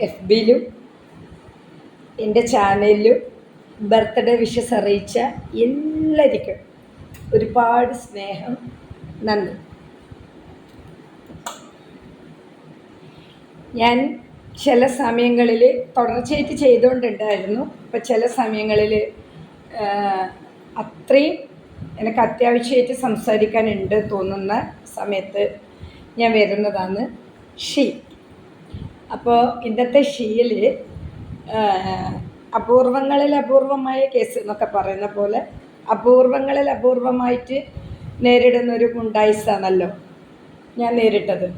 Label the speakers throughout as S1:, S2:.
S1: F ബിയിലും എന്റെ ചാനലിലും birthday wishes അറിയിച്ച എല്ലാവർക്കും ഒരുപാട് സ്നേഹം. നന്ദി. ഞാൻ ചില സമയങ്ങളിൽ തുടർച്ചയായിട്ട് ചെയ്തുകൊണ്ടുണ്ടായിരുന്നു. അപ്പം ചില സമയങ്ങളിൽ അത്രയും എനിക്ക് അത്യാവശ്യമായിട്ട് സംസാരിക്കാനുണ്ട് തോന്നുന്ന സമയത്ത് ഞാൻ വരുന്നതാണ്. ഷീ അപ്പോൾ ഇന്നത്തെ ഷീയിൽ അപൂർവങ്ങളിൽ അപൂർവമായ കേസ് എന്നൊക്കെ പറയുന്ന പോലെ അപൂർവങ്ങളിൽ അപൂർവമായിട്ട് നേരിടുന്ന ഒരു ഗുണ്ടായിസാണല്ലോ ഞാൻ നേരിട്ടത്.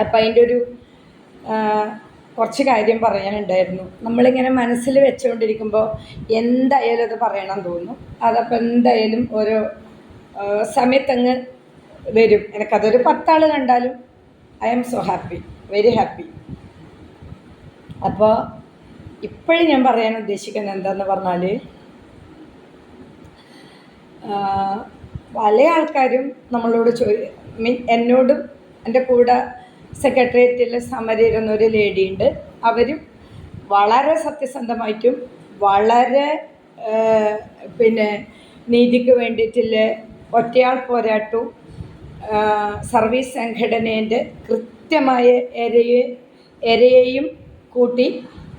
S1: അപ്പം അതിന്റെ ഒരു കുറച്ച് കാര്യം പറയാനുണ്ടായിരുന്നു. നമ്മളിങ്ങനെ മനസ്സിൽ വെച്ചുകൊണ്ടിരിക്കുമ്പോൾ എന്തായാലും അത് പറയണം തോന്നും അതപ്പോൾ എന്തായാലും ഓരോ സമയത്തങ്ങ് വരും. എനിക്കതൊരു പത്താൾ കണ്ടാലും I am so happy. Very happy അപ്പോൾ ഇപ്പോഴും ഞാൻ പറയാൻ ഉദ്ദേശിക്കുന്നത് എന്താന്ന് പറഞ്ഞാൽ പല ആൾക്കാരും നമ്മളോട് ചോദി മീൻ എന്നോടും എന്റെ കൂടെ സെക്രട്ടേറിയറ്റിൽ സമരിരുന്ന ഒരു ലേഡി ഉണ്ട്. അവരും വളരെ സത്യസന്ധമായിട്ടും വളരെ പിന്നെ നീതിക്ക് വേണ്ടിയിട്ടുള്ള ഒറ്റയാൾ പോരാട്ടവും സർവീസ് സംഘടനേന്റെ കൃത്യമായ എരയെ എരയെയും കൂട്ടി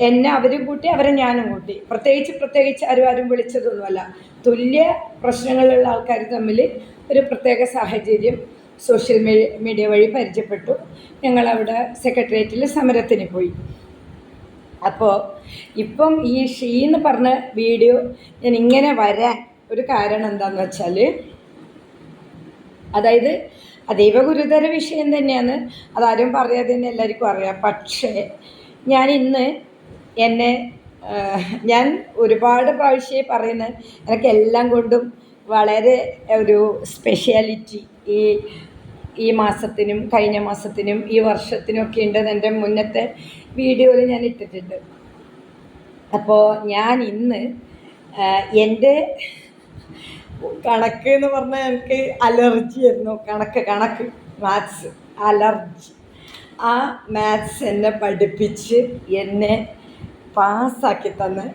S1: എന്നെ അവരും കൂട്ടി അവരെ ഞാനും കൂട്ടി. പ്രത്യേകിച്ച് പ്രത്യേകിച്ച് ആരും ആരും വിളിച്ചതൊന്നുമല്ല. തുല്യ പ്രശ്നങ്ങളുള്ള ആൾക്കാർ തമ്മിൽ ഒരു പ്രത്യേക സാഹചര്യം സോഷ്യൽ മീഡിയ വഴി പരിചയപ്പെട്ടു. ഞങ്ങളവിടെ സെക്രട്ടേറിയറ്റിൽ സമരത്തിന് പോയി. അപ്പോൾ ഇപ്പം ഈ ഷീ എന്ന് പറഞ്ഞ വീഡിയോ ഞാൻ ഇങ്ങനെ വരാൻ ഒരു കാരണം എന്താണെന്ന് വെച്ചാൽ അതായത് അതീവ ഗുരുതര വിഷയം തന്നെയാണ്. അതാരും പറയാതെ തന്നെ എല്ലാവർക്കും അറിയാം. പക്ഷേ ഞാൻ ഇന്ന് എന്നെ ഞാൻ ഒരുപാട് പ്രാവശ്യം പറയുന്നത് എനിക്ക് എല്ലാം കൊണ്ടും വളരെ ഒരു സ്പെഷ്യാലിറ്റി ഈ ഈ മാസത്തിനും കഴിഞ്ഞ മാസത്തിനും ഈ വർഷത്തിനും ഒക്കെ ഉണ്ടെന്ന് എന്റെ മുന്നത്തെ വീഡിയോയിൽ ഞാൻ ഇട്ടിട്ടുണ്ട്. അപ്പോൾ ഞാൻ ഇന്ന് എന്റെ കണക്ക് എന്ന് പറഞ്ഞാൽ എനിക്ക് അലർജി ആയിരുന്നു. കണക്ക് കണക്ക്. Maths allergy. ആ മാത്സ് എന്നെ പഠിപ്പിച്ച് എന്നെ പാസ്സാക്കി തന്ന്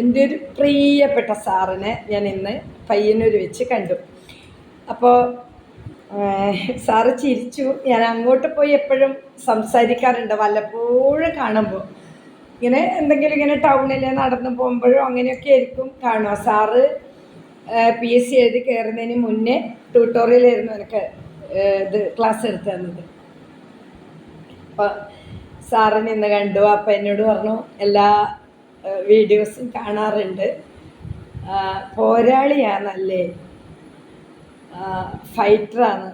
S1: എന്റെ ഒരു പ്രിയപ്പെട്ട സാറിനെ ഞാൻ ഇന്ന് പയ്യന്നൂർ വെച്ച് കണ്ടു. അപ്പോൾ സാറ് ചിരിച്ചു. ഞാൻ അങ്ങോട്ട് പോയി എപ്പോഴും സംസാരിക്കാറുണ്ട്. വല്ലപ്പോഴും കാണുമ്പോൾ ഇങ്ങനെ എന്തെങ്കിലും ഇങ്ങനെ ടൗണിൽ നടന്നു പോകുമ്പോഴും അങ്ങനെയൊക്കെ ആയിരിക്കും കാണുക. സാറ് പി എസ് സി എഴുതി കയറുന്നതിന് മുന്നേ ട്യൂട്ടോറിയലായിരുന്നു എനിക്ക് ഇത് ക്ലാസ് എടുത്തു തന്നത്. അപ്പോൾ സാറിന് ഇന്ന് കണ്ടു അപ്പം എന്നോട് പറഞ്ഞു എല്ലാ വീഡിയോസും കാണാറുണ്ട്. പോരാളിയാണല്ലേ? ഫൈറ്ററാണ്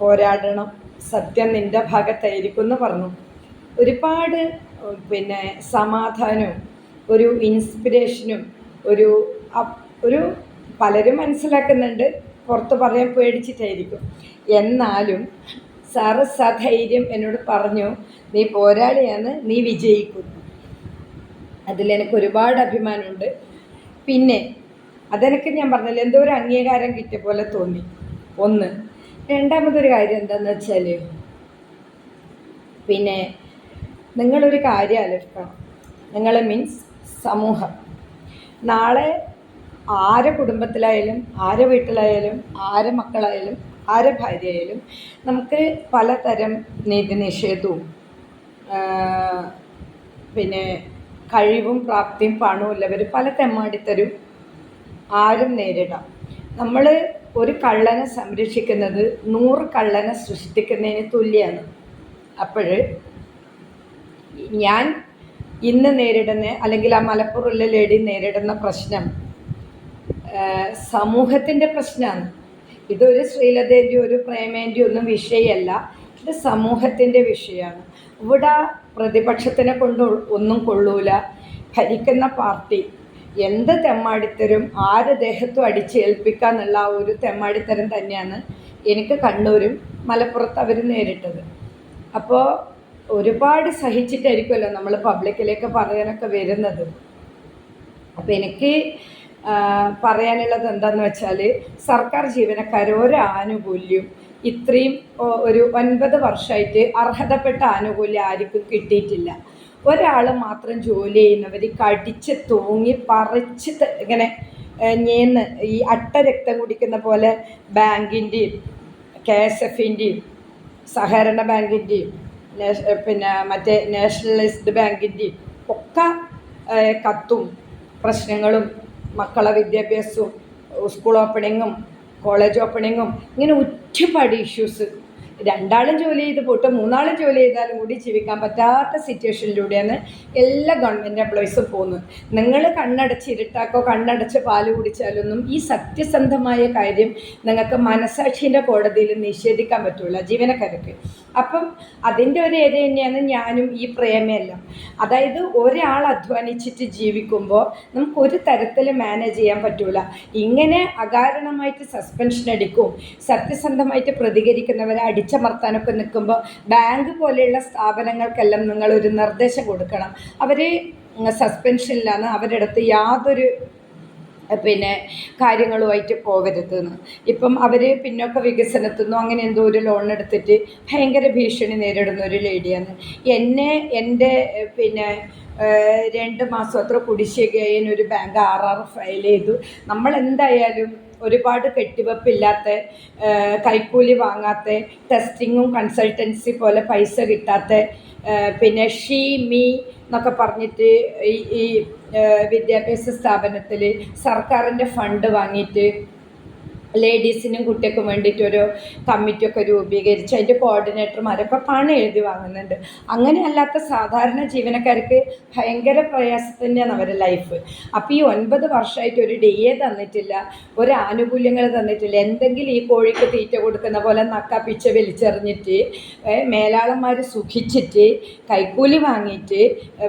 S1: പോരാടണം. സത്യം നിന്റെ ഭാഗത്തായിരിക്കും എന്ന് പറഞ്ഞു. ഒരുപാട് പിന്നെ സമാധാനവും ഒരു ഇൻസ്പിരേഷനും ഒരു ഒരു പലരും മനസ്സിലാക്കുന്നുണ്ട്. പുറത്ത് പറയാൻ പേടിച്ചിട്ടായിരിക്കും. എന്നാലും സാറ് സധൈര്യം എന്നോട് പറഞ്ഞു നീ പോരാളിയാണ് നീ വിജയിക്കുന്നു അതിലെനിക്ക് ഒരുപാട് അഭിമാനമുണ്ട്. പിന്നെ അതെനിക്ക് ഞാൻ പറഞ്ഞില്ല എന്തോ ഒരു അംഗീകാരം കിട്ടിയ പോലെ തോന്നി. ഒന്ന് രണ്ടാമതൊരു കാര്യം എന്താണെന്ന് വെച്ചാൽ പിന്നെ നിങ്ങളൊരു കാര്യം ആലോചിക്കണം. നിങ്ങൾ മീൻസ് സമൂഹം. നാളെ ആരെ കുടുംബത്തിലായാലും ആരെ വീട്ടിലായാലും ആരെ മക്കളായാലും ആരെ ഭാര്യയായാലും നമുക്ക് പലതരം നീതി നിഷേധവും പിന്നെ കഴിവും പ്രാപ്തിയും പണവും ഉള്ളവർ പല തെമ്മാടിത്തരും ആരും നേരിടാം. നമ്മൾ ഒരു കള്ളനെ സംരക്ഷിക്കുന്നത് നൂറ് കള്ളനെ സൃഷ്ടിക്കുന്നതിന് തുല്യമാണ് അപ്പോൾ ഞാൻ ഇന്ന് നേരിടുന്ന അല്ലെങ്കിൽ ആ മലപ്പുറമുള്ള ലേഡി നേരിടുന്ന പ്രശ്നം സമൂഹത്തിന്റെ പ്രശ്നമാണ് ഇതൊരു ശ്രീലതേന്റെ ഒരു പ്രേമേന്റെ ഒന്നും വിഷയമല്ല. ഇത് സമൂഹത്തിന്റെ വിഷയമാണ്. ഇവിടെ പ്രതിപക്ഷത്തിനെ കൊണ്ട് ഒന്നും കൊള്ളൂല. ഭരിക്കുന്ന പാർട്ടി എന്ത് തെമ്മാടിത്തരും ആര് ദേഹത്തും അടിച്ചേൽപ്പിക്കാന്നുള്ള ആ ഒരു തെമ്മാടിത്തരം തന്നെയാണ് എനിക്ക് കണ്ണൂരും മലപ്പുറത്ത് അവർ നേരിട്ടത്. അപ്പോൾ ഒരുപാട് സഹിച്ചിട്ടായിരിക്കുമല്ലോ നമ്മൾ പബ്ലിക്കിലേക്ക് പറയാനൊക്കെ വരുന്നത്. അപ്പോൾ എനിക്ക് പറയാനുള്ളത് എന്താന്ന് വെച്ചാൽ സർക്കാർ ജീവനക്കാർ ഒരു ആനുകൂല്യം ഇത്രയും ഒരു ഒൻപത് വർഷമായിട്ട് അർഹതപ്പെട്ട ആനുകൂല്യം ആർക്കും കിട്ടിയിട്ടില്ല. ഒരാൾ മാത്രം ജോലി ചെയ്യുന്നവർ കടിച്ച് തൂങ്ങി പറിച്ച് ഇങ്ങനെ ഞേന്ന് ഈ അട്ട രക്തം കുടിക്കുന്ന പോലെ ബാങ്കിന്റെയും കെ എസ് എഫിന്റെയും സഹകരണ ബാങ്കിന്റെയും പിന്നെ മറ്റേ നാഷണലൈസ്ഡ് ബാങ്കിന്റെയും ഒക്കെ കത്തും പ്രശ്നങ്ങളും മക്കളെ വിദ്യാഭ്യാസവും സ്കൂൾ ഓപ്പണിങ്ങും കോളേജ് ഓപ്പണിങ്ങും ഇങ്ങനെ ഒറ്റപ്പാട് ഇഷ്യൂസ് രണ്ടാളും ജോലി ചെയ്ത് പോട്ട് മൂന്നാളും ജോലി ചെയ്താലും കൂടി ജീവിക്കാൻ പറ്റാത്ത സിറ്റുവേഷനിലൂടെയാണ് എല്ലാ ഗവൺമെന്റ് എംപ്ലോയീസും പോകുന്നത്. നിങ്ങൾ കണ്ണടച്ച് ഇരുട്ടാക്കോ കണ്ണടച്ച് പാൽ കുടിച്ചാലൊന്നും ഈ സത്യസന്ധമായ കാര്യം നിങ്ങൾക്ക് മനസാക്ഷിന്റെ കോടതിയിൽ നിഷേധിക്കാൻ പറ്റുള്ള ജീവനക്കാർക്ക്. അപ്പം അതിന്റെ ഒരു ഏരിയ തന്നെയാണ് ഞാനും ഈ പ്രേമയെല്ലാം. അതായത് ഒരാൾ അധ്വാനിച്ചിട്ട് ജീവിക്കുമ്പോൾ നമുക്ക് ഒരു തരത്തിൽ മാനേജ് ചെയ്യാൻ പറ്റൂല. ഇങ്ങനെ അകാരണമായിട്ട് സസ്പെൻഷൻ എടുക്കും. സത്യസന്ധമായിട്ട് പ്രതികരിക്കുന്നവരെ അടിച്ചമർത്താനൊക്കെ നിൽക്കുമ്പോൾ ബാങ്ക് പോലെയുള്ള സ്ഥാപനങ്ങൾക്കെല്ലാം നിങ്ങളൊരു നിർദ്ദേശം കൊടുക്കണം. അവർ സസ്പെൻഷനിലാണ് അവരുടെ അടുത്ത് യാതൊരു പിന്നെ കാര്യങ്ങളുമായിട്ട് പോകരുത് എന്ന് ഇപ്പം അവർ പിന്നോക്ക വികസനത്തുനിന്നോ അങ്ങനെ എന്തോ ഒരു ലോൺ എടുത്തിട്ട് ഭയങ്കര ഭീഷണി നേരിടുന്ന ഒരു ലേഡിയാണ് എന്നെ എന്റെ പിന്നെ രണ്ട് മാസം അത്ര കുടിശ്ശികയിന് ഒരു ബാങ്ക് ആർ ആർ ഫയൽ ചെയ്തു. നമ്മൾ എന്തായാലും ഒരുപാട് കെട്ടിവെപ്പില്ലാത്ത കൈക്കൂലി വാങ്ങാത്ത ടെസ്റ്റിങ്ങും കൺസൾട്ടൻസി പോലെ പൈസ കിട്ടാത്ത പിന്നെ ഷീ മീ എന്നൊക്കെ പറഞ്ഞിട്ട് ഈ വിദ്യാഭ്യാസ സ്ഥാപനത്തിൽ സർക്കാരിന്റെ ഫണ്ട് വാങ്ങിയിട്ട് ലേഡീസിനും കുട്ടികൾക്കും വേണ്ടിയിട്ട് ഒരു കമ്മിറ്റിയൊക്കെ രൂപീകരിച്ച് അതിന്റെ കോർഡിനേറ്റർമാരൊക്കെ പണം എഴുതി വാങ്ങുന്നുണ്ട്. അങ്ങനെ അല്ലാത്ത സാധാരണ ജീവനക്കാർക്ക് ഭയങ്കര പ്രയാസം തന്നെയാണ് അവരുടെ ലൈഫ്. അപ്പോൾ ഈ ഒൻപത് വർഷമായിട്ട് ഒരു ഡി തന്നിട്ടില്ല ഒരു ആനുകൂല്യങ്ങൾ തന്നിട്ടില്ല എന്തെങ്കിലും ഈ കോഴിക്ക് തീറ്റ കൊടുക്കുന്ന പോലെ നക്ക പിച്ച വലിച്ചെറിഞ്ഞിട്ട് മേലാളന്മാർ സുഖിച്ചിട്ട് കൈക്കൂലി വാങ്ങിയിട്ട്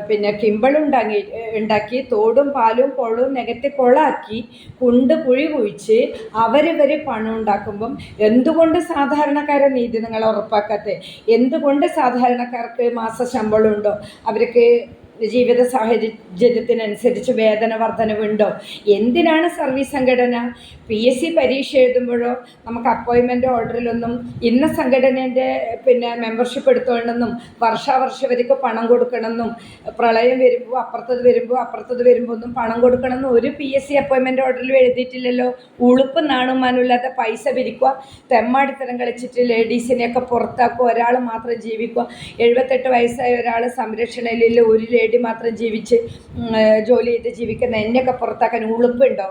S1: പിന്നെ കിമ്പളുണ്ടാക്കി ഉണ്ടാക്കി തോടും പാലും കൊളവും നികത്തി കൊളാക്കി കുണ്ട് കുഴി കുഴിച്ച് അവരിവർ പണം ഉണ്ടാക്കുമ്പം എന്തുകൊണ്ട് സാധാരണക്കാരെ നീതി നിങ്ങൾ ഉറപ്പാക്കാത്തെ? എന്തുകൊണ്ട് സാധാരണക്കാർക്ക് മാസ ശമ്പളം ഉണ്ടോ? അവർക്ക് ജീവിത സാഹചര്യത്തിനനുസരിച്ച് വേതന വർധനവുണ്ടോ? എന്തിനാണ് സർവീസ് സംഘടന? പി എസ് സി പരീക്ഷ എഴുതുമ്പോഴോ നമുക്ക് അപ്പോയിൻമെന്റ് ഓർഡറിലൊന്നും ഇന്ന സംഘടനേന്റെ പിന്നെ മെമ്പർഷിപ്പ് എടുത്തോണമെന്നും വർഷാവർഷവർക്ക് പണം കൊടുക്കണമെന്നും പ്രളയം വരുമ്പോൾ അപ്പുറത്തത് വരുമ്പോൾ അപ്പുറത്തത് വരുമ്പോൾ ഒന്നും പണം കൊടുക്കണമെന്നും ഒരു പി എസ് സി അപ്പോയിൻമെന്റ് ഓർഡറിലും എഴുതിയിട്ടില്ലല്ലോ. ഉളുപ്പ് നാണും മാനുമില്ലാത്ത പൈസ പിരിക്കുക തെമ്മാടിത്തരം കളിച്ചിട്ട് ലേഡീസിനെയൊക്കെ പുറത്താക്കുക ഒരാൾ മാത്രം ജീവിക്കുക. എഴുപത്തെട്ട് വയസ്സായ ഒരാൾ സംരക്ഷണയിലില്ല ഒരു ലേഡി മാത്രം ജീവിച്ച് ജോലി ചെയ്ത് ജീവിക്കുന്ന എന്നെയൊക്കെ പുറത്താക്കാൻ ഉളുപ്പുണ്ടോ?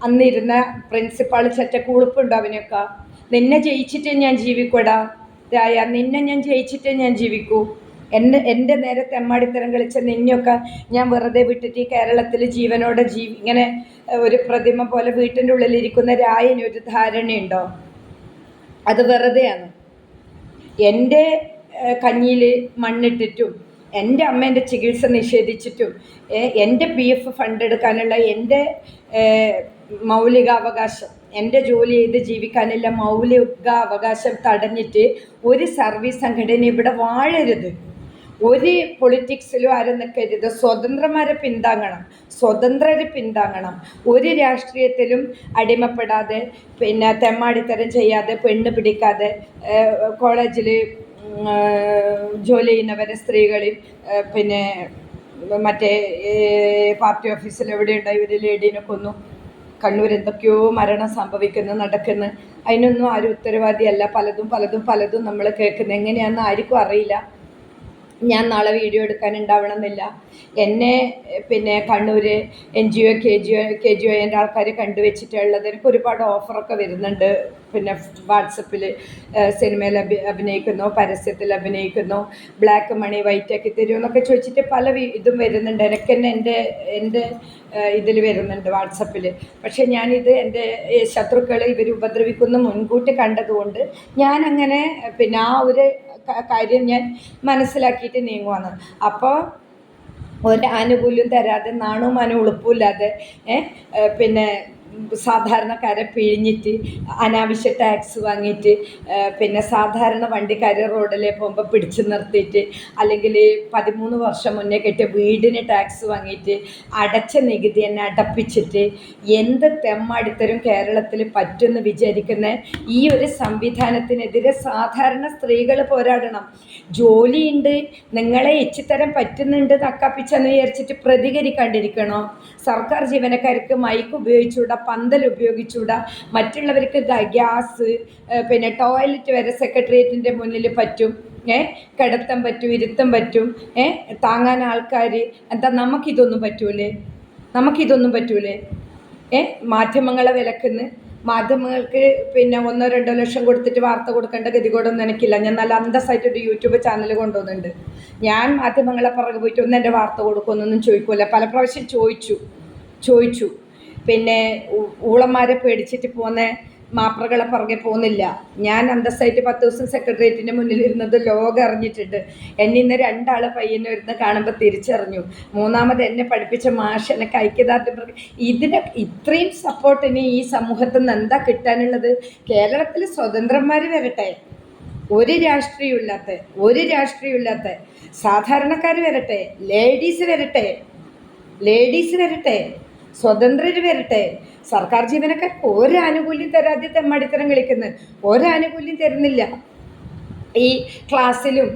S1: അന്നിരുന്ന പ്രിൻസിപ്പാൾ ചെറ്റക്ക് ഉളുപ്പുണ്ടോ അവനൊക്കെ നിന്നെ ജയിച്ചിട്ടേ ഞാൻ ജീവിക്കൂടാ രായ നിന്നെ ഞാൻ ജയിച്ചിട്ടേ ഞാൻ ജീവിക്കൂ. എന്റെ എന്റെ നേരെ തെമ്മാടിത്തരം കളിച്ച നിന്നെയൊക്കെ ഞാൻ വെറുതെ വിട്ടിട്ട് ഈ കേരളത്തിൽ ജീവനോടെ ജീവി ഇങ്ങനെ ഒരു പ്രതിമ പോലെ വീട്ടിന്റെ ഉള്ളിലിരിക്കുന്ന രായന് ഒരു ധാരണയുണ്ടോ? അത് വെറുതെയാണ്. എന്റെ കഞ്ഞിയിൽ മണ്ണിട്ടിട്ടും എന്റെ അമ്മേന്റെ ചികിത്സ നിഷേധിച്ചിട്ടും എന്റെ പി എഫ് ഫണ്ട് എടുക്കാനുള്ള എന്റെ മൗലികാവകാശം എന്റെ ജോലി ചെയ്ത് ജീവിക്കാനുള്ള മൗലിക അവകാശം തടഞ്ഞിട്ട് ഒരു സർവീസ് സംഘടന ഇവിടെ വാഴരുത്. ഒരു പൊളിറ്റിക്സിലും ആരും നിൽക്കരുത്. സ്വതന്ത്രന്മാരെ പിന്താങ്ങണം. സ്വതന്ത്രരെ പിന്താങ്ങണം. ഒരു രാഷ്ട്രീയത്തിലും അടിമപ്പെടാതെ പിന്നെ തെമ്മാടിത്തരം ചെയ്യാതെ പെണ്ണ് പിടിക്കാതെ കോളേജിൽ ജോലി ചെയ്യുന്നവരെ സ്ത്രീകളിൽ പിന്നെ മറ്റേ പാർട്ടി ഓഫീസിൽ എവിടെ ഉണ്ടായി ഇവർ ലേഡീനെ കൊന്നു. കണ്ണൂർ എന്തൊക്കെയോ മരണം സംഭവിക്കുന്നു നടക്കുന്നു. അതിനൊന്നും ആരും ഉത്തരവാദിയല്ല. പലതും പലതും പലതും നമ്മൾ കേൾക്കുന്നത് എങ്ങനെയാണെന്ന് ആർക്കും അറിയില്ല. ഞാൻ നാളെ വീഡിയോ എടുക്കാൻ എടുക്കാനുണ്ടാവണമെന്നില്ല. എന്നെ പിന്നെ Kannur N G O K G O K G O എന്റെ ആൾക്കാർ കണ്ടുവച്ചിട്ടുള്ളത് എനിക്ക് ഒരുപാട് ഓഫറൊക്കെ വരുന്നുണ്ട്. പിന്നെ വാട്സപ്പിൽ സിനിമയിൽ അഭി അഭിനയിക്കുന്നു പരസ്യത്തിൽ അഭിനയിക്കുന്നു ബ്ലാക്ക് മണി വൈറ്റ് ആക്കി തരുമോ എന്നൊക്കെ ചോദിച്ചിട്ട് പല ഇതും വരുന്നുണ്ട്. എനിക്ക് തന്നെ എന്റെ എന്റെ ഇതിൽ വരുന്നുണ്ട് വാട്സപ്പിൽ പക്ഷേ ഞാനിത് എന്റെ ശത്രുക്കളെ ഇവർ ഉപദ്രവിക്കുന്ന മുൻകൂട്ടി കണ്ടതുകൊണ്ട് ഞാനങ്ങനെ പിന്നെ ആ ഒരു കാര്യം ഞാൻ മനസ്സിലാക്കിയിട്ട് നീങ്ങുവാണ്. അപ്പോൾ ഒരു ആനുകൂല്യം തരാതെ നാണവും മാനവും ഉളുപ്പുമില്ലാതെ പിന്നെ സാധാരണക്കാരെ പിഴിഞ്ഞിട്ട് അനാവശ്യ ടാക്സ് വാങ്ങിയിട്ട് പിന്നെ സാധാരണ വണ്ടിക്കാരെ റോഡിലെ പോകുമ്പോൾ പിടിച്ചു നിർത്തിയിട്ട് അല്ലെങ്കിൽ പതിമൂന്ന് വർഷം മുന്നേ കെട്ടിയ വീടിന് ടാക്സ് വാങ്ങിയിട്ട് അടച്ച നികുതി തന്നെ അടപ്പിച്ചിട്ട് എന്ത് തെമ്മാടിത്തരും കേരളത്തിൽ പറ്റുമെന്ന് വിചാരിക്കുന്ന ഈ ഒരു സംവിധാനത്തിനെതിരെ സാധാരണ സ്ത്രീകൾ പോരാടണം. ജോലിയുണ്ട് നിങ്ങളെ ഇച്ചിത്തരം പറ്റുന്നുണ്ട് നക്കാപ്പിച്ചെന്ന് വിചാരിച്ചിട്ട് പ്രതികരിക്കാണ്ടിരിക്കണോ? സർക്കാർ ജീവനക്കാർക്ക് മൈക്ക് ഉപയോഗിച്ചുകൂടാ പന്തൽ ഉപയോഗിച്ചുകൂടാ മറ്റുള്ളവർക്ക് ഗ്യാസ് പിന്നെ ടോയ്ലറ്റ് വരെ സെക്രട്ടേറിയറ്റിന്റെ മുന്നിൽ പറ്റും ഏ കിടത്തം പറ്റും ഇരുത്തം പറ്റും ഏ താങ്ങാൻ ആൾക്കാർ എന്താ നമുക്കിതൊന്നും പറ്റൂലേ? നമുക്കിതൊന്നും പറ്റൂലേ? ഏ മാധ്യമങ്ങളെ വിലക്കുന്ന്. മാധ്യമങ്ങൾക്ക് പിന്നെ ഒന്നോ രണ്ടോ ലക്ഷം കൊടുത്തിട്ട് വാർത്ത കൊടുക്കേണ്ട ഗതികോടൊന്നും എനിക്കില്ല. ഞാൻ നല്ല അന്തസ്സായിട്ട് ഒരു യൂട്യൂബ് ചാനൽ കൊണ്ടുവന്നുണ്ട് ഞാൻ മാധ്യമങ്ങളെ പുറകെ പോയിട്ട് ഒന്ന് എന്റെ വാർത്ത കൊടുക്കുമെന്നൊന്നും ചോദിക്കൂല. പല പ്രാവശ്യം ചോദിച്ചു. ചോദിച്ചു. പിന്നെ ഊളന്മാരെ പേടിച്ചിട്ട് പോകുന്ന മാപ്രകളെ പുറകെ പോകുന്നില്ല. ഞാൻ അന്തസ്സായിട്ട് പത്ത് ദിവസം സെക്രട്ടേറിയറ്റിന്റെ മുന്നിൽ ഇരുന്നത് ലോകം അറിഞ്ഞിട്ടുണ്ട്. എന്നെ ഇന്ന് രണ്ടാൾ പയ്യനെ ഇരുന്ന് കാണുമ്പോൾ തിരിച്ചറിഞ്ഞു. മൂന്നാമത് എന്നെ പഠിപ്പിച്ച മാഷ് എനിക്ക് ഐക്യദാർഢ്യം ഇതിന് ഇത്രയും സപ്പോർട്ടിന് ഈ സമൂഹത്തിൽ നിന്ന് എന്താ കിട്ടാനുള്ളത്? കേരളത്തിൽ സ്വതന്ത്രന്മാർ വരട്ടെ. ഒരു രാഷ്ട്രീയം ഇല്ലാത്ത ഒരു രാഷ്ട്രീയം ഇല്ലാത്ത സാധാരണക്കാർ വരട്ടെ. ലേഡീസ് വരട്ടെ. ലേഡീസ് വരട്ടെ. സ്വതന്ത്രർ വരട്ടെ. സർക്കാർ ജീവനക്കാർക്ക് ഒരു ആനുകൂല്യം തരാതെ തെമ്മാടിത്തരം കളിക്കുന്നത് ഒരാനുകൂല്യം തരുന്നില്ല. ഈ ക്ലാസ്സിലും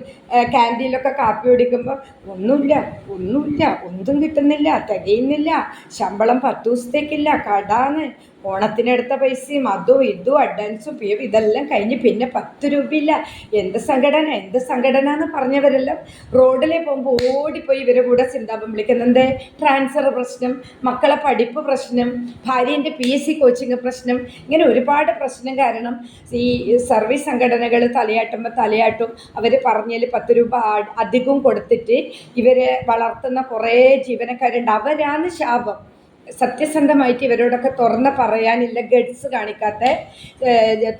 S1: ക്യാന്റീനിലൊക്കെ കാപ്പി കുടിക്കുമ്പോൾ ഒന്നുമില്ല ഒന്നുമില്ല ഒന്നും കിട്ടുന്നില്ല തികയുന്നില്ല ശമ്പളം പത്ത് ദിവസത്തേക്കില്ല കടാന്ന് ഓണത്തിനെടുത്ത പൈസയും അതും ഇതും അഡ്വാൻസും പി എഫ് ഇതെല്ലാം കഴിഞ്ഞ് പിന്നെ പത്ത് രൂപയില്ല. എന്ത് സംഘടന എന്ത് സംഘടന എന്ന് പറഞ്ഞവരെല്ലാം റോഡിലെ പോകുമ്പോൾ ഓടിപ്പോയി ഇവരെ കൂടെ ചിന്താപം വിളിക്കുന്നത് ട്രാൻസ്ഫർ പ്രശ്നം മക്കളെ പഠിപ്പ് പ്രശ്നം ഭാര്യന്റെ പി എസ് സി കോച്ചിങ് പ്രശ്നം ഇങ്ങനെ ഒരുപാട് പ്രശ്നം കാരണം ഈ സർവീസ് സംഘടനകൾ തലയാട്ടുമ്പോൾ തലയാട്ടും അവർ പറഞ്ഞതിൽ പത്ത് രൂപ അധികം കൊടുത്തിട്ട് ഇവരെ വളർത്തുന്ന കുറേ ജീവനക്കാരുണ്ട്. അവരാണ് ശാപം. സത്യസന്ധമായിട്ട് ഇവരോടൊക്കെ തുറന്ന് പറയാനില്ല ഗഡ്സ് കാണിക്കാത്ത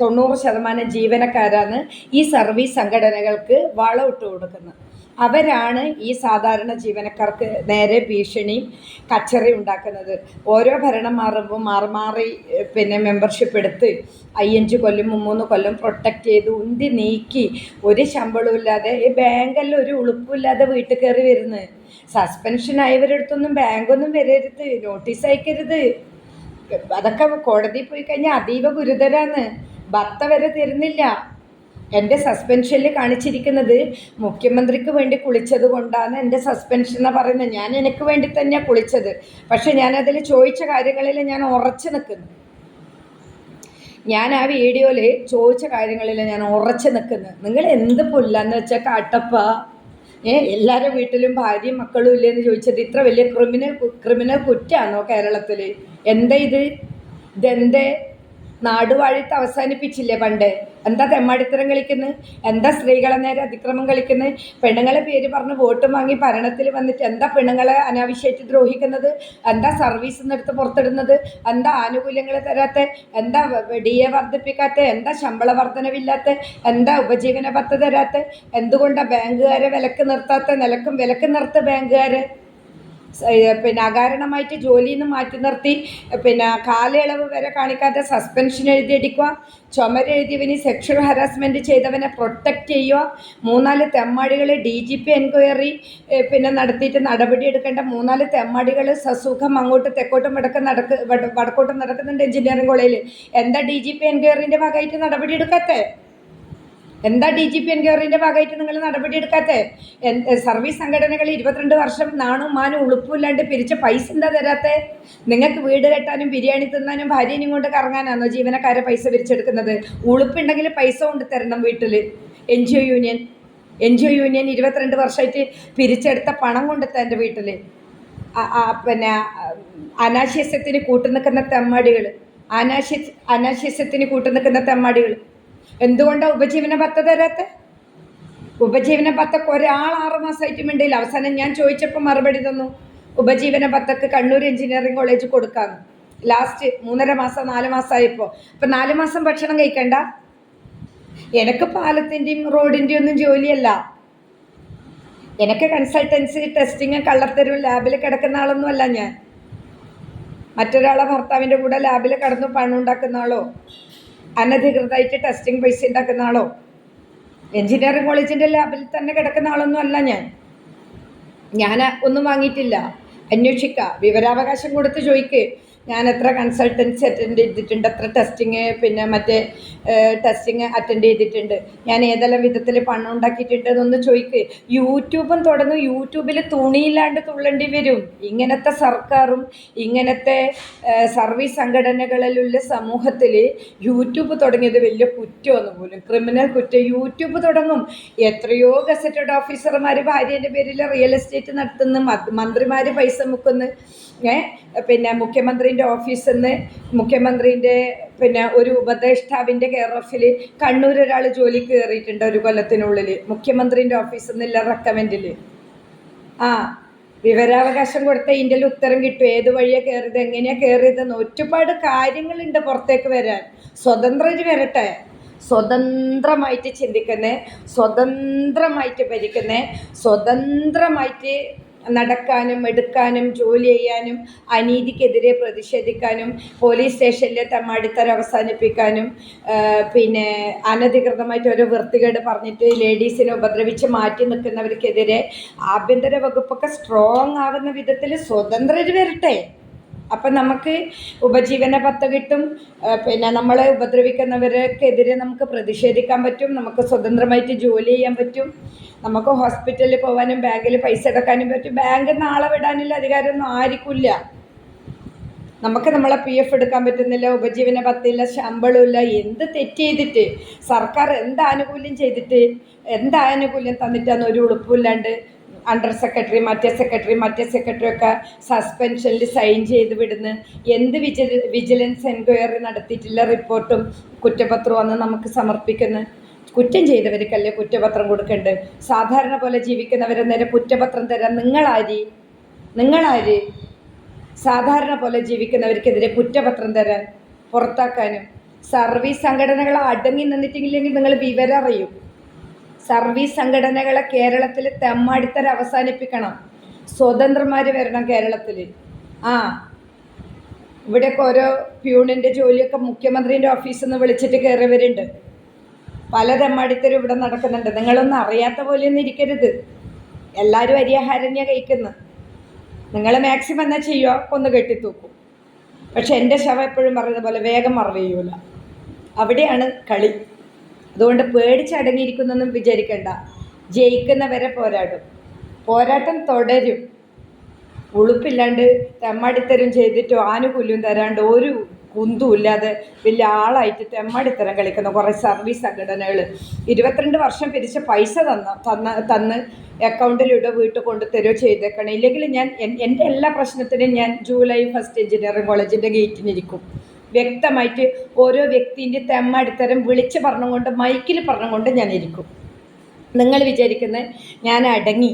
S1: തൊണ്ണൂറ് ശതമാനം ജീവനക്കാരാണ് ഈ സർവീസ് സംഘടനകൾക്ക് വളം ഇട്ട് കൊടുക്കുന്നത് അവരാണ് ഈ സാധാരണ ജീവനക്കാർക്ക് നേരെ ഭീഷണിയും കച്ചറി ഉണ്ടാക്കുന്നത്. ഓരോ ഭരണം മാറുമ്പോൾ മാറി മാറി പിന്നെ മെമ്പർഷിപ്പ് എടുത്ത് അയ്യഞ്ച് കൊല്ലം മൂന്ന് കൊല്ലം പ്രൊട്ടക്റ്റ് ചെയ്ത് ഉന്തി നീക്കി ഒരു ശമ്പളവും ഇല്ലാതെ ഈ ബാങ്കെല്ലാം ഒരു ഉളുപ്പില്ലാതെ വീട്ടിൽ കയറി വരുന്നത്. സസ്പെൻഷൻ ആയവരടുത്തൊന്നും ബാങ്കൊന്നും വരരുത് നോട്ടീസ് അയക്കരുത്. അതൊക്കെ കോടതി പോയി കഴിഞ്ഞാൽ അതീവ ഗുരുതരാണ്. ഭത്ത വരെ തരുന്നില്ല. എന്റെ സസ്പെൻഷനിൽ കാണിച്ചിരിക്കുന്നത് മുഖ്യമന്ത്രിക്ക് വേണ്ടി കുളിച്ചത് കൊണ്ടാണ് എന്റെ സസ്പെൻഷൻ എന്ന് പറയുന്നത്. ഞാൻ എനിക്ക് വേണ്ടി തന്നെയാണ് കുളിച്ചത്. പക്ഷെ ഞാനതിൽ ചോദിച്ച കാര്യങ്ങളിൽ ഞാൻ ഉറച്ചു നിൽക്കുന്നു. ഞാൻ ആ വീഡിയോയിൽ ചോദിച്ച കാര്യങ്ങളിൽ ഞാൻ ഉറച്ചു നിൽക്കുന്നത് നിങ്ങൾ എന്ത് പുല്ലാന്ന് വെച്ചാൽ കാട്ടപ്പ? ഏ എല്ലാവരുടെ വീട്ടിലും ഭാര്യയും മക്കളും ഇല്ലെന്ന് ചോദിച്ചത്. ഇത്ര വലിയ ക്രിമിനൽ ക്രിമിനൽ കുറ്റാണോ കേരളത്തിൽ എന്താ ഇത്? ഇതെന്തേ? നാടുവാഴിത്ത് അവസാനിപ്പിച്ചില്ലേ പണ്ട്? എന്താ തെമ്മാടിത്തരം കളിക്കുന്നത് എന്താ സ്ത്രീകളെ നേരെ അതിക്രമം കളിക്കുന്നത് പെണ്ണുങ്ങളെ പേര് പറഞ്ഞ് വോട്ട് വാങ്ങി ഭരണത്തിൽ വന്നിട്ട് എന്താ പെണ്ണുങ്ങളെ അനാവശ്യമായിട്ട് ദ്രോഹിക്കുന്നത്? എന്താ സർവീസ് നിന്നെടുത്ത് പുറത്തിടുന്നത്? എന്താ ആനുകൂല്യങ്ങൾ തരാത്ത? എന്താ ഡി എ വർദ്ധിപ്പിക്കാത്ത? എന്താ ശമ്പള വർധനവില്ലാത്ത? എന്താ ഉപജീവന പദ്ധതി തരാത്ത? എന്തുകൊണ്ടാണ് ബാങ്കുകാരെ വിലക്ക് നിർത്താത്ത? നിലക്കും വിലക്ക് നിർത്ത ബാങ്കുകാരെ? പിന്നെ അകാരണമായിട്ട് ജോലിയിൽ നിന്ന് മാറ്റി നിർത്തി. പിന്നെ കാലയളവ് വരെ കാണിക്കാതെ സസ്പെൻഷൻ എഴുതിയടിക്കുക. ചുമരെഴുതിയവന് സെക്ഷൽ ഹറാസ്മെന്റ് ചെയ്തവനെ പ്രൊട്ടക്റ്റ് ചെയ്യുക. മൂന്നാൽ തെമ്മാടികൾ ഡി ജി പി എൻക്വയറി പിന്നെ നടത്തിയിട്ട് നടപടി എടുക്കേണ്ട മൂന്നാൽ തെമ്മാടികൾ സസുഖം അങ്ങോട്ട് തെക്കോട്ടും വടക്ക് നടക്ക് വട- വടക്കോട്ടും നടക്കുന്നുണ്ട് എഞ്ചിനീയറിംഗ് കോളേജിൽ എന്താ ഡി ജി പി എൻക്വയറിന്റെ ഭാഗമായിട്ട് നടപടി എടുക്കാത്തേ? എന്താ ഡി ജി പി എൻക്വയറിന്റെ ഭാഗമായിട്ട് നിങ്ങൾ നടപടി എടുക്കാത്ത? സർവീസ് സംഘടനകൾ ഇരുപത്തിരണ്ട് വർഷം നാണും മാനും ഉളുപ്പുമില്ലാണ്ട് പിരിച്ച പൈസ എന്താ തരാത്തേ? നിങ്ങൾക്ക് വീട് കെട്ടാനും ബിരിയാണി തിന്നാനും ഭാര്യനെയും കൊണ്ട് കറങ്ങാനാണോ ജീവനക്കാരെ പൈസ പിരിച്ചെടുക്കുന്നത്? ഉളുപ്പുണ്ടെങ്കിൽ പൈസ കൊണ്ട് തരണം വീട്ടിൽ N G O union. N G O union ഇരുപത്തിരണ്ട് വർഷമായിട്ട് പിരിച്ചെടുത്ത പണം കൊണ്ടെത്താൻ എന്റെ വീട്ടിൽ പിന്നെ അനാശസ്യത്തിന് കൂട്ടുനിൽക്കുന്ന തെമ്മാടികൾ അനാശ അനാശസ്യത്തിന് കൂട്ടുനിൽക്കുന്ന തെമ്മാടികൾ എന്തുകൊണ്ടാണ് ഉപജീവന ഭത്ത തരാത്ത? ഉപജീവന ഭത്തക്ക് ഒരാൾ ആറ് മാസമായിട്ട് മിണ്ടില്ല അവസാനം ഞാൻ ചോദിച്ചപ്പോൾ മറുപടി തന്നു. ഉപജീവന ഭത്തക്ക് കണ്ണൂർ എഞ്ചിനീയറിംഗ് കോളേജ് കൊടുക്കാന്ന്. ലാസ്റ്റ് മൂന്നര മാസം നാല് മാസമായപ്പോൾ അപ്പം നാല് മാസം ഭക്ഷണം കഴിക്കണ്ട? എനിക്ക് പാലത്തിന്റെയും റോഡിന്റെയും ഒന്നും ജോലിയല്ല. എനിക്ക് കൺസൾട്ടൻസി ടെസ്റ്റിങ് കള്ളത്തരും ലാബിൽ കിടക്കുന്ന ആളൊന്നും അല്ല ഞാൻ. മറ്റൊരാളെ ഭർത്താവിന്റെ കൂടെ ലാബിൽ കിടന്ന് പണം ഉണ്ടാക്കുന്ന ആളോ? അനധികൃതമായിട്ട് ടെസ്റ്റിംഗ് പൈസ ഉണ്ടാക്കുന്ന ആളോ? എഞ്ചിനീയറിംഗ് കോളേജിന്റെ ലാബിൽ തന്നെ കിടക്കുന്ന ആളൊന്നും അല്ല ഞാൻ. ഞാൻ ഒന്നും വാങ്ങിയിട്ടില്ല. അന്വേഷിക്കുക വിവരാവകാശം കൊടുത്ത് ചോദിക്ക്. ഞാൻ എത്ര കൺസൾട്ടൻസി അറ്റൻഡ് ചെയ്തിട്ടുണ്ട് എത്ര ടെസ്റ്റിങ് പിന്നെ മറ്റേ ടെസ്റ്റിങ് അറ്റൻഡ് ചെയ്തിട്ടുണ്ട്. ഞാൻ ഏതെല്ലാം വിധത്തിൽ പണം ഉണ്ടാക്കിയിട്ടുണ്ട് എന്നൊന്ന് ചോദിക്ക്. യൂട്യൂബും തുടങ്ങും. യൂട്യൂബിൽ തുണിയില്ലാണ്ട് തുള്ളേണ്ടി വരും. ഇങ്ങനത്തെ സർക്കാരും ഇങ്ങനത്തെ സർവീസ് സംഘടനകളിലുള്ള സമൂഹത്തിൽ യൂട്യൂബ് തുടങ്ങിയത് വലിയ കുറ്റമൊന്നും പോലും. ക്രിമിനൽ കുറ്റം. യൂട്യൂബ് തുടങ്ങും. എത്രയോ ഗസറ്റഡ് ഓഫീസർമാർ ഭാര്യന്റെ പേരിൽ റിയൽ എസ്റ്റേറ്റ് നടത്തുന്നു. മന്ത്രിമാർ പൈസ മുക്കുന്നു. പിന്നെ മുഖ്യമന്ത്രിന്റെ ഓഫീസിൽ നിന്ന് മുഖ്യമന്ത്രിന്റെ പിന്നെ ഒരു ഉപദേഷ്ടാവിന്റെ കെയർ ഓഫിൽ കണ്ണൂർ ഒരാൾ ജോലി കയറിയിട്ടുണ്ട് ഒരു കൊല്ലത്തിനുള്ളിൽ മുഖ്യമന്ത്രിന്റെ ഓഫീസിൽ നിന്നുള്ള റെക്കമെൻഡിൽ ആ വിവരാവകാശം കൊടുത്ത ഇതിന്റെ ഉത്തരം കിട്ടും. ഏത് വഴിയാണ് കയറിയത് എങ്ങനെയാണ് കയറിയതെന്ന് ഒരുപാട് കാര്യങ്ങളുണ്ട് പുറത്തേക്ക് വരാൻ. സ്വതന്ത്രര് വരട്ടെ. സ്വതന്ത്രമായിട്ട് ചിന്തിക്കുന്നേ സ്വതന്ത്രമായിട്ട് ഭരിക്കുന്നേ സ്വതന്ത്രമായിട്ട് നടക്കാനും എടുക്കാനും ജോലി ചെയ്യാനും അനീതിക്കെതിരെ പ്രതിഷേധിക്കാനും പോലീസ് സ്റ്റേഷനിലെ തെമ്മാടിത്തരം അവസാനിപ്പിക്കാനും പിന്നെ അനധികൃതമായിട്ട് ഓരോ വൃത്തികേട് പറഞ്ഞിട്ട് ലേഡീസിനെ ഉപദ്രവിച്ച് മാറ്റി നിൽക്കുന്നവർക്കെതിരെ ആഭ്യന്തര വകുപ്പൊക്കെ സ്ട്രോങ് ആവുന്ന വിധത്തിൽ സ്വതന്ത്രർ വരട്ടെ. അപ്പം നമുക്ക് ഉപജീവന പത്ത് കിട്ടും. പിന്നെ നമ്മളെ ഉപദ്രവിക്കുന്നവർക്കെതിരെ നമുക്ക് പ്രതിഷേധിക്കാൻ പറ്റും. നമുക്ക് സ്വതന്ത്രമായിട്ട് ജോലി ചെയ്യാൻ പറ്റും. നമുക്ക് ഹോസ്പിറ്റലിൽ പോകാനും ബാങ്കിൽ പൈസ എടുക്കാനും പറ്റും. ബാങ്ക് നാളെ വിടാനുള്ള അധികാരമൊന്നും ആയിരിക്കില്ല നമുക്ക് നമ്മളെ പി എഫ് എടുക്കാൻ പറ്റുന്നില്ല ഉപജീവന പത്തില്ല ശമ്പളമില്ല. എന്ത് തെറ്റ് ചെയ്തിട്ട്? സർക്കാർ എന്ത് ആനുകൂല്യം ചെയ്തിട്ട്? എന്ത് ആനുകൂല്യം തന്നിട്ടാന്ന് ഒരു ഉളുപ്പില്ലാണ്ട് അണ്ടർ സെക്രട്ടറി മറ്റേ സെക്രട്ടറി മറ്റേ സെക്രട്ടറി ഒക്കെ സസ്പെൻഷനിൽ സൈൻ ചെയ്ത് വിടുന്ന്. എന്ത് വിജില വിജിലൻസ് എൻക്വയറി നടത്തിയിട്ടില്ല റിപ്പോർട്ടും കുറ്റപത്രവും അന്ന് നമുക്ക് സമർപ്പിക്കുന്നു കുറ്റം ചെയ്തവർക്കല്ലേ കുറ്റപത്രം കൊടുക്കേണ്ടത്? സാധാരണ പോലെ ജീവിക്കുന്നവരെ നേരെ കുറ്റപത്രം തരാൻ നിങ്ങളാരി? നിങ്ങളാര്? സാധാരണ പോലെ ജീവിക്കുന്നവർക്കെതിരെ കുറ്റപത്രം തരാൻ പുറത്താക്കാനും. സർവീസ് സംഘടനകൾ അടങ്ങി നിന്നിട്ടില്ലെങ്കിൽ നിങ്ങൾ വിവരം അറിയും. സർവീസ് സംഘടനകളെ കേരളത്തിൽ തെമ്മാടിത്തര അവസാനിപ്പിക്കണം. സ്വതന്ത്രന്മാർ വരണം കേരളത്തിൽ ആ ഇവിടെയൊക്കെ ഓരോ പ്യൂണിന്റെ ജോലിയൊക്കെ മുഖ്യമന്ത്രിന്റെ ഓഫീസിൽ നിന്ന് വിളിച്ചിട്ട് കയറിയവരുണ്ട് പല തെമ്മാടിത്തരും ഇവിടെ നടക്കുന്നുണ്ട്. നിങ്ങളൊന്നും അറിയാത്ത പോലെയൊന്നും ഇരിക്കരുത്. എല്ലാവരും അരിയാഹാരന്യ കഴിക്കുന്നു. നിങ്ങൾ മാക്സിമം എന്നാ ചെയ്യുക ഒന്ന് കെട്ടിത്തൂക്കും. പക്ഷെ എന്റെ ശവം എപ്പോഴും പറയുന്ന പോലെ വേഗം മറവയൂല അവിടെയാണ് കളി. അതുകൊണ്ട് പേടിച്ചടങ്ങിയിരിക്കുന്നൊന്നും വിചാരിക്കണ്ട. ജയിക്കുന്നവരെ പോരാടും. പോരാട്ടം തുടരും. ഉളുപ്പില്ലാണ്ട് തെമ്മാടിത്തരം ചെയ്തിട്ടോ ആനുകൂല്യം തരാണ്ട് ഒരു കുന്തും ഇല്ലാതെ വലിയ ആളായിട്ട് തെമ്മാടിത്തരം കളിക്കുന്ന കുറേ സർവീസ് സംഘടനകൾ ഇരുപത്തിരണ്ട് വർഷം പിരിച്ച പൈസ തന്ന തന്ന തന്ന് അക്കൗണ്ടിലൂടെ വീട്ടിൽ കൊണ്ട് തരുമോ ചെയ്തേക്കണം. ഇല്ലെങ്കിൽ ഞാൻ എൻ- എന്റെ എല്ലാ പ്രശ്നത്തിനും ഞാൻ ജൂലൈ ഫസ്റ്റ് എഞ്ചിനീയറിംഗ് കോളേജിന്റെ ഗേറ്റിനിരിക്കും. വ്യക്തമായിട്ട് ഓരോ വ്യക്തിന്റെ തെമ്മടിത്തരം വിളിച്ച് പറഞ്ഞുകൊണ്ട് മൈക്കിൽ പറഞ്ഞുകൊണ്ട് ഞാൻ ഇരിക്കും. നിങ്ങൾ വിചാരിക്കുന്നത് ഞാൻ അടങ്ങി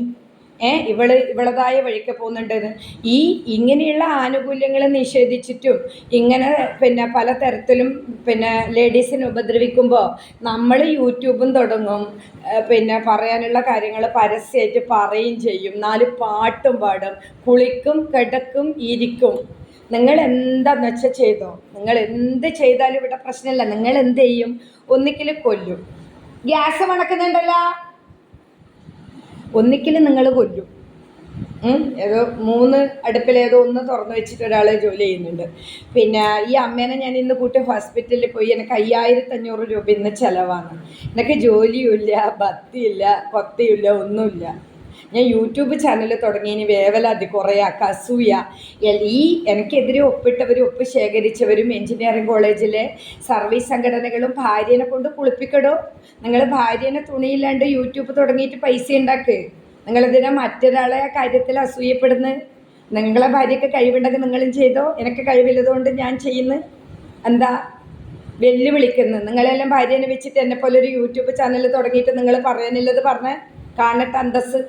S1: ഏ ഇവൾ ഇവളതായ വഴിക്ക് പോകുന്നുണ്ടെന്ന്. ഈ ഇങ്ങനെയുള്ള ആനുകൂല്യങ്ങൾ നിഷേധിച്ചിട്ടും ഇങ്ങനെ പിന്നെ പലതരത്തിലും പിന്നെ ലേഡീസിനെ ഉപദ്രവിക്കുമ്പോൾ നമ്മൾ യൂട്യൂബും തുടങ്ങും പിന്നെ പറയാനുള്ള കാര്യങ്ങൾ പരസ്യമായിട്ട് പറയും ചെയ്യും. നാല് പാട്ടും പാടും. കുളിക്കും കിടക്കും ഇരിക്കും. നിങ്ങൾ എന്താന്ന് വെച്ചാൽ ചെയ്തോ? നിങ്ങൾ എന്ത് ചെയ്താലും ഇവിടെ പ്രശ്നമില്ല. നിങ്ങൾ എന്ത് ചെയ്യും? ഒന്നിക്കൽ കൊല്ലും. ഗ്യാസ് മണക്കുന്നുണ്ടല്ലോ? ഒന്നിക്കൽ നിങ്ങൾ കൊല്ലും. ഏതോ മൂന്ന് അടുപ്പിൽ ഏതോ ഒന്ന് തുറന്നു വെച്ചിട്ട് ഒരാൾ ജോലി ചെയ്യുന്നുണ്ട്. പിന്നെ ഈ അമ്മേനെ ഞാൻ ഇന്ന് കൂട്ടി ഹോസ്പിറ്റലിൽ പോയി എനിക്ക് അയ്യായിരത്തി അഞ്ഞൂറ് രൂപ ഇന്ന് ചിലവാണ്. എനിക്ക് ജോലിയുമില്ല ഭത്തിയില്ല കൊത്തിയില്ല ഒന്നുമില്ല. ഞാൻ യൂട്യൂബ് ചാനൽ തുടങ്ങിയതിന് വേവലാതി കുറയ കസൂയ. ഈ എനിക്കെതിരെ ഒപ്പിട്ടവരും ഒപ്പ് ശേഖരിച്ചവരും എഞ്ചിനീയറിംഗ് കോളേജിലെ സർവീസ് സംഘടനകളും ഭാര്യനെ കൊണ്ട് കുളിപ്പിക്കടോ? നിങ്ങൾ ഭാര്യനെ തുണിയില്ലാണ്ട് യൂട്യൂബ് തുടങ്ങിയിട്ട് പൈസ ഉണ്ടാക്ക്. നിങ്ങളെതിനെ മറ്റൊരാളെ കാര്യത്തിൽ അസൂയപ്പെടുന്നു? നിങ്ങളെ ഭാര്യയ്ക്ക് കഴിവുണ്ടെങ്കിൽ നിങ്ങളും ചെയ്തോ? എനിക്ക് കഴിവില്ലതുകൊണ്ട് ഞാൻ ചെയ്യുന്നു. എന്താ? വെല്ലുവിളിക്കുന്നു. നിങ്ങളെല്ലാം ഭാര്യനെ വെച്ചിട്ട് എന്നെ പോലെ ഒരു യൂട്യൂബ് ചാനൽ തുടങ്ങിയിട്ട് നിങ്ങൾ പറയാനില്ലത് പറഞ്ഞ് കാണട്ടെ അന്തസ്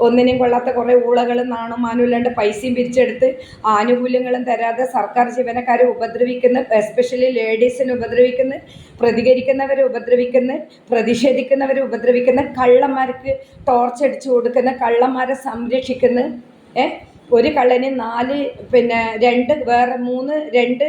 S1: ഒന്നിനെയും കൊള്ളാത്ത കുറേ ഊളകളും നാണും മാനുമില്ലാണ്ട് പൈസയും പിരിച്ചെടുത്ത് ആനുകൂല്യങ്ങളും തരാതെ സർക്കാർ ജീവനക്കാരെ ഉപദ്രവിക്കുന്ന എസ്പെഷ്യലി ലേഡീസിനെ ഉപദ്രവിക്കുന്ന പ്രതികരിക്കുന്നവരെ ഉപദ്രവിക്കുന്ന പ്രതിഷേധിക്കുന്നവരെ ഉപദ്രവിക്കുന്ന കള്ളന്മാർക്ക് ടോർച്ച് അടിച്ചു കൊടുക്കുന്ന കള്ളന്മാരെ സംരക്ഷിക്കുന്ന. ഏ? ഒരു കള്ളന് നാല് പിന്നെ രണ്ട് വേറെ മൂന്ന് രണ്ട്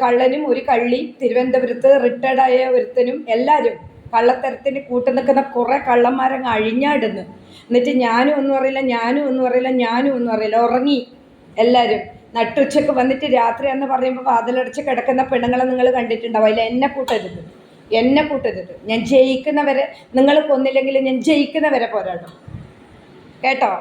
S1: കള്ളനും ഒരു കള്ളി തിരുവനന്തപുരത്ത് റിട്ടയർഡായ ഒരുത്തനും എല്ലാവരും കള്ളത്തരത്തിന് കൂട്ടു നിൽക്കുന്ന കുറേ കള്ളന്മാരങ്ങ് അഴിഞ്ഞാടുന്നു. എന്നിട്ട് ഞാനും ഒന്നും അറിയില്ല ഞാനും ഒന്നും അറിയില്ല ഞാനും ഒന്നും അറിയില്ല. ഉറങ്ങി. എല്ലാവരും നട്ടുച്ചക്ക് വന്നിട്ട് രാത്രി എന്ന് പറയുമ്പോൾ വാതിലടച്ച് കിടക്കുന്ന പെണ്ണുങ്ങളെ നിങ്ങൾ കണ്ടിട്ടുണ്ടാവും. അതിൽ എന്നെ കൂട്ടരുത്. എന്നെ കൂട്ടരുത്. ഞാൻ ജയിക്കുന്നവരെ നിങ്ങൾ കൊന്നില്ലെങ്കിൽ ഞാൻ ജയിക്കുന്നവരെ പോരാടും. കേട്ടോ?